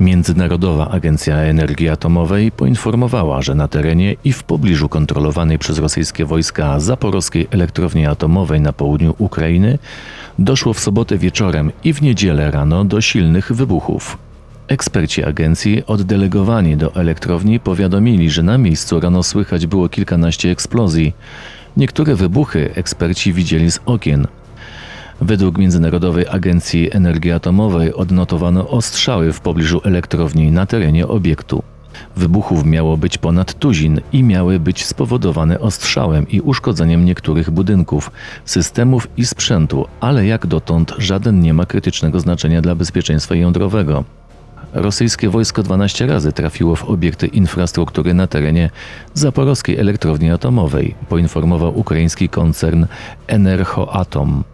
Międzynarodowa Agencja Energii Atomowej poinformowała, że na terenie i w pobliżu kontrolowanej przez rosyjskie wojska zaporowskiej elektrowni atomowej na południu Ukrainy doszło w sobotę wieczorem i w niedzielę rano do silnych wybuchów. Eksperci agencji oddelegowani do elektrowni powiadomili, że na miejscu rano słychać było kilkanaście eksplozji. Niektóre wybuchy eksperci widzieli z okien. Według Międzynarodowej Agencji Energii Atomowej odnotowano ostrzały w pobliżu elektrowni na terenie obiektu. Wybuchów miało być ponad tuzin i miały być spowodowane ostrzałem i uszkodzeniem niektórych budynków, systemów i sprzętu, ale jak dotąd żaden nie ma krytycznego znaczenia dla bezpieczeństwa jądrowego. Rosyjskie wojsko 12 razy trafiło w obiekty infrastruktury na terenie zaporowskiej elektrowni atomowej, poinformował ukraiński koncern Enerhoatom.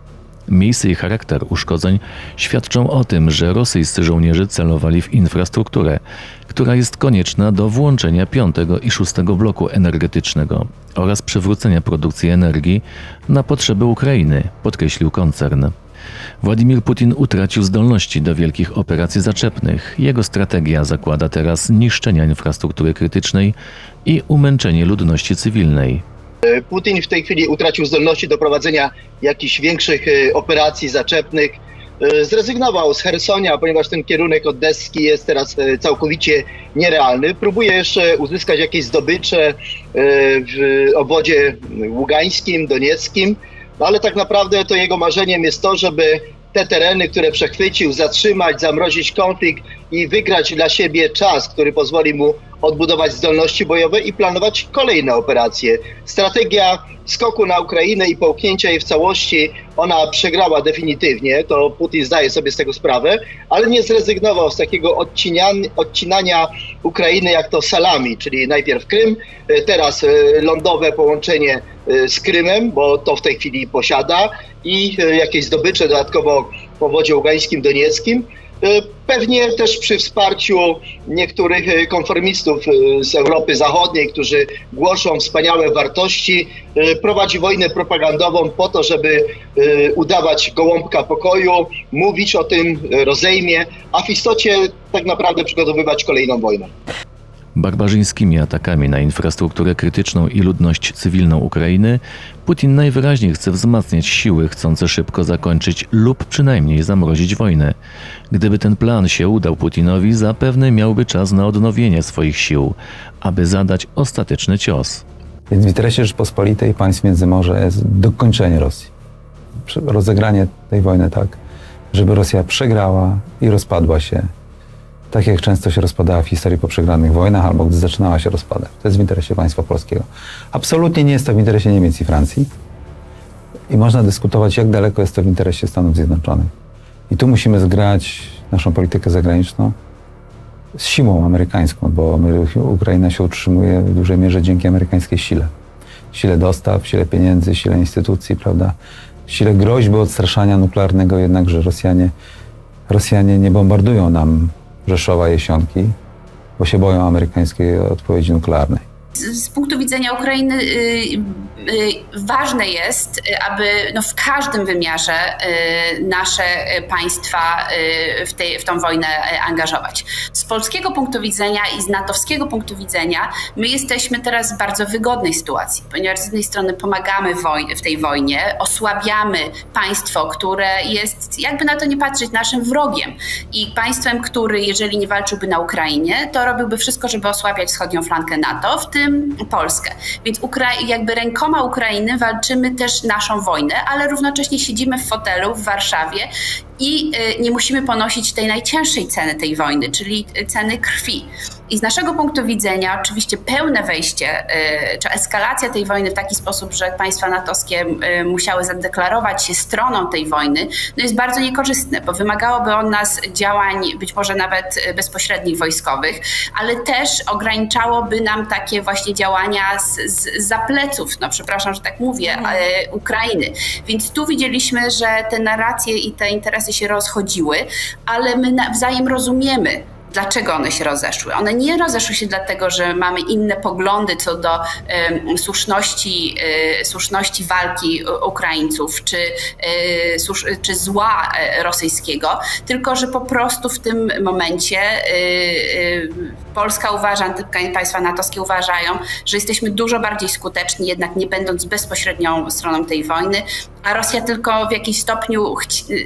Miejsce i charakter uszkodzeń świadczą o tym, że rosyjscy żołnierze celowali w infrastrukturę, która jest konieczna do włączenia piątego i szóstego bloku energetycznego oraz przywrócenia produkcji energii na potrzeby Ukrainy, podkreślił koncern. Władimir Putin utracił zdolności do wielkich operacji zaczepnych. Jego strategia zakłada teraz niszczenia infrastruktury krytycznej i umęczenie ludności cywilnej. Putin w tej chwili utracił zdolności do prowadzenia jakichś większych e, operacji zaczepnych. E, Zrezygnował z Hersonia, ponieważ ten kierunek oddeski jest teraz e, całkowicie nierealny. Próbuje jeszcze uzyskać jakieś zdobycze e, w obwodzie ługańskim, donieckim, ale tak naprawdę to jego marzeniem jest to, żeby te tereny, które przechwycił, zatrzymać, zamrozić konflikt i wygrać dla siebie czas, który pozwoli mu odbudować zdolności bojowe i planować kolejne operacje. Strategia skoku na Ukrainę i połknięcia jej w całości, ona przegrała definitywnie, to Putin zdaje sobie z tego sprawę, ale nie zrezygnował z takiego odcinania Ukrainy jak to salami, czyli najpierw Krym, e, teraz e, lądowe połączenie e, z Krymem, bo to w tej chwili posiada i jakieś zdobycze dodatkowo po wodzie ługańskim, donieckim. E, Pewnie też przy wsparciu niektórych e, konformistów e, z Europy Zachodniej, którzy głoszą wspaniałe wartości, prowadzi wojnę propagandową po to, żeby udawać gołąbka pokoju, mówić o tym, rozejmie, a w istocie tak naprawdę przygotowywać kolejną wojnę. Barbarzyńskimi atakami na infrastrukturę krytyczną i ludność cywilną Ukrainy Putin najwyraźniej chce wzmacniać siły chcące szybko zakończyć lub przynajmniej zamrozić wojnę. Gdyby ten plan się udał Putinowi, zapewne miałby czas na odnowienie swoich sił, aby zadać ostateczny cios. Więc w interesie Rzeczpospolitej państw Międzymorza jest dokończenie Rosji. Rozegranie tej wojny tak, żeby Rosja przegrała i rozpadła się. Tak jak często się rozpadała w historii po przegranych wojnach, albo gdy zaczynała się rozpadać. To jest w interesie państwa polskiego. Absolutnie nie jest to w interesie Niemiec i Francji. I można dyskutować, jak daleko jest to w interesie Stanów Zjednoczonych. I tu musimy zgrać naszą politykę zagraniczną z siłą amerykańską, bo Ukraina się utrzymuje w dużej mierze dzięki amerykańskiej sile. Sile dostaw, sile pieniędzy, sile instytucji, prawda? Sile groźby odstraszania nuklearnego, jednakże Rosjanie, Rosjanie nie bombardują nam Rzeszowa Jesionki, bo się boją amerykańskiej odpowiedzi nuklearnej. Z, z punktu widzenia Ukrainy y, ważne jest, y, aby no, w każdym wymiarze y, nasze y, państwa y, w, tej, w tą wojnę y, angażować. Z polskiego punktu widzenia i z natowskiego punktu widzenia my jesteśmy teraz w bardzo wygodnej sytuacji, ponieważ z jednej strony pomagamy w tej wojnie, osłabiamy państwo, które jest, jakby na to nie patrzeć, naszym wrogiem i państwem, który jeżeli nie walczyłby na Ukrainie, to robiłby wszystko, żeby osłabiać wschodnią flankę NATO, w tym Polskę. Więc Ukra- jakby rękoma Ukrainy walczymy też naszą wojnę, ale równocześnie siedzimy w fotelu w Warszawie i y, nie musimy ponosić tej najcięższej ceny tej wojny, czyli y, ceny krwi. I z naszego punktu widzenia, oczywiście pełne wejście y, czy eskalacja tej wojny w taki sposób, że państwa natowskie y, musiały zadeklarować się stroną tej wojny, no jest bardzo niekorzystne, bo wymagałoby od nas działań być może nawet y, bezpośrednich wojskowych, ale też ograniczałoby nam takie właśnie działania z, z za pleców, no przepraszam, że tak mówię, ale Ukrainy. Więc tu widzieliśmy, że te narracje i te interesy się rozchodziły, ale my nawzajem rozumiemy, dlaczego one się rozeszły? One nie rozeszły się dlatego, że mamy inne poglądy co do um, słuszności, y, słuszności walki Ukraińców czy, y, czy zła rosyjskiego, tylko że po prostu w tym momencie y, Polska uważa, państwa natowskie uważają, że jesteśmy dużo bardziej skuteczni, jednak nie będąc bezpośrednią stroną tej wojny, a Rosja tylko w jakimś stopniu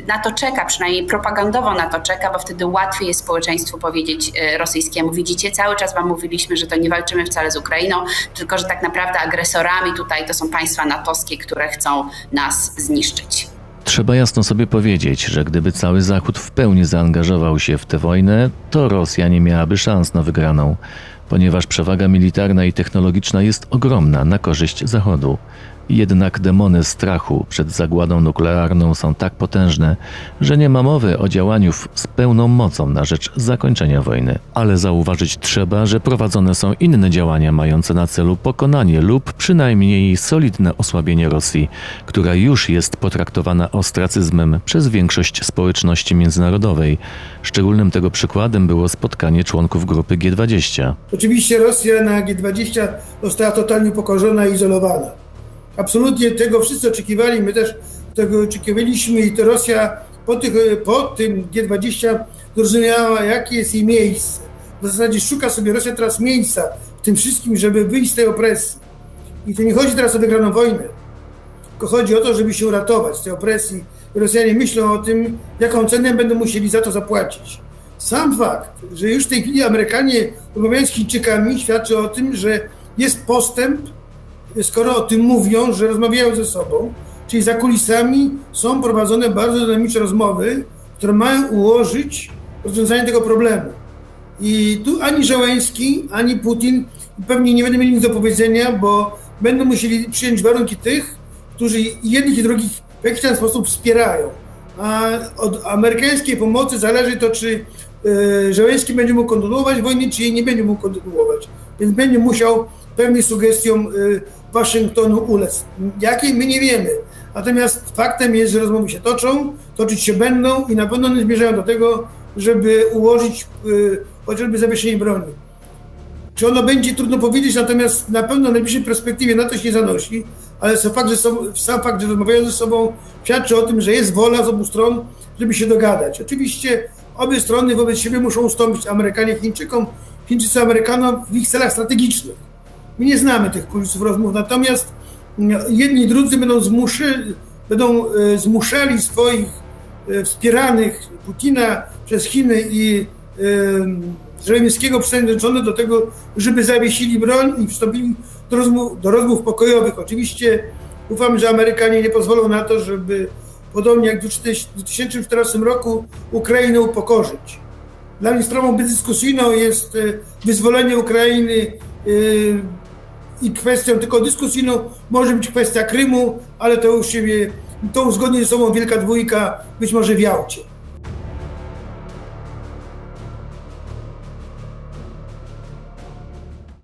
na to czeka, przynajmniej propagandowo na to czeka, bo wtedy łatwiej jest społeczeństwu powiedzieć rosyjskiemu, widzicie, cały czas wam mówiliśmy, że to nie walczymy wcale z Ukrainą, tylko że tak naprawdę agresorami tutaj to są państwa natowskie, które chcą nas zniszczyć. Trzeba jasno sobie powiedzieć, że gdyby cały Zachód w pełni zaangażował się w tę wojnę, to Rosja nie miałaby szans na wygraną, ponieważ przewaga militarna i technologiczna jest ogromna na korzyść Zachodu. Jednak demony strachu przed zagładą nuklearną są tak potężne, że nie ma mowy o działaniu z pełną mocą na rzecz zakończenia wojny. Ale zauważyć trzeba, że prowadzone są inne działania mające na celu pokonanie lub przynajmniej solidne osłabienie Rosji, która już jest potraktowana ostracyzmem przez większość społeczności międzynarodowej. Szczególnym tego przykładem było spotkanie członków grupy G20. Oczywiście Rosja na G20 została totalnie pokorzona i izolowana absolutnie tego wszyscy oczekiwali, my też tego oczekiwaliśmy i to Rosja po, tych, po tym G20 zrozumiała, jakie jest jej miejsce. W zasadzie szuka sobie Rosja teraz miejsca w tym wszystkim, żeby wyjść z tej opresji. I to nie chodzi teraz o wygraną wojnę, tylko chodzi o to, żeby się uratować z tej opresji. Rosjanie myślą o tym, jaką cenę będą musieli za to zapłacić. Sam fakt, że już w tej chwili Amerykanie rozmawiając z Chińczykami świadczy o tym, że jest postęp skoro o tym mówią, że rozmawiają ze sobą, czyli za kulisami są prowadzone bardzo dynamiczne rozmowy, które mają ułożyć rozwiązanie tego problemu. I tu ani Żołęski, ani Putin pewnie nie będą mieli nic do powiedzenia, bo będą musieli przyjąć warunki tych, którzy jednych i drugich w jakiś ten sposób wspierają. A od amerykańskiej pomocy zależy to, czy y, Żołęski będzie mógł kontynuować wojnę, czy jej nie będzie mógł kontynuować. Więc będzie musiał pewnie sugestiom y, Waszyngtonu ulec. Jakiej my nie wiemy. Natomiast faktem jest, że rozmowy się toczą, toczyć się będą i na pewno nie zmierzają do tego, żeby ułożyć y, chociażby zawieszenie broni. Czy ono będzie, trudno powiedzieć, natomiast na pewno w najbliższej perspektywie na to się nie zanosi, ale sam fakt, że, są, sam fakt, że rozmawiają ze sobą, świadczy o tym, że jest wola z obu stron, żeby się dogadać. Oczywiście obie strony wobec siebie muszą ustąpić Amerykanie Chińczykom, Chińczycy Amerykanom w ich celach strategicznych. My nie znamy tych kulisów rozmów, natomiast mm, jedni i drudzy będą, zmuszy, będą e, zmuszali swoich e, wspieranych Putina przez Chiny i Żeleńskiego Zjednoczonych do tego, żeby zawiesili broń i wstąpili do rozmów, do rozmów pokojowych. Oczywiście ufam, że Amerykanie nie pozwolą na to, żeby podobnie jak w 2014 roku Ukrainę upokorzyć. Dla mnie sprawą bezdyskusyjną jest e, wyzwolenie Ukrainy i kwestią tylko dyskusyjną może być kwestia Krymu, ale to już siebie, to uzgodni ze sobą Wielka Dwójka, być może w Jałcie.